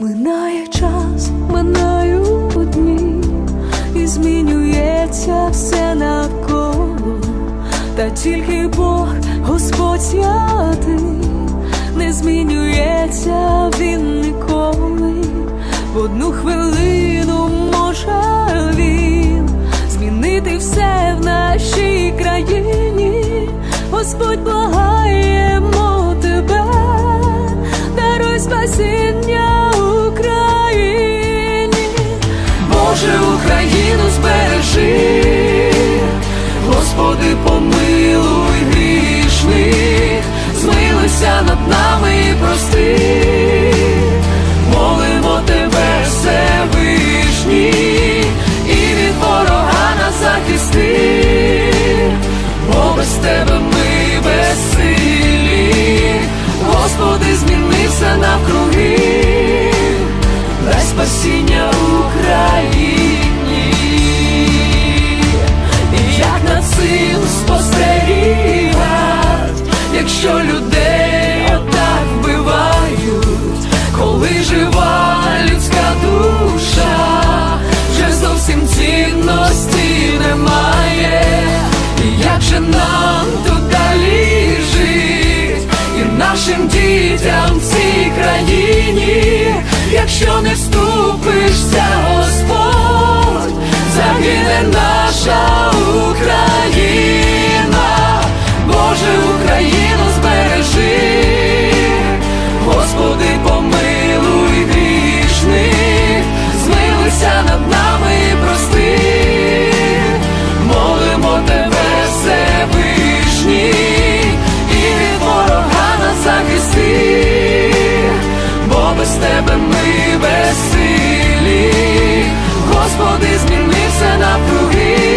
Минає час, минають дні, і змінюється все навколо, та тільки Бог, Господь святий, не змінюється він ніколи в одну хвилину. якщо не ступишся? без тебе ми безсилі, Господи, змінився все навкруги.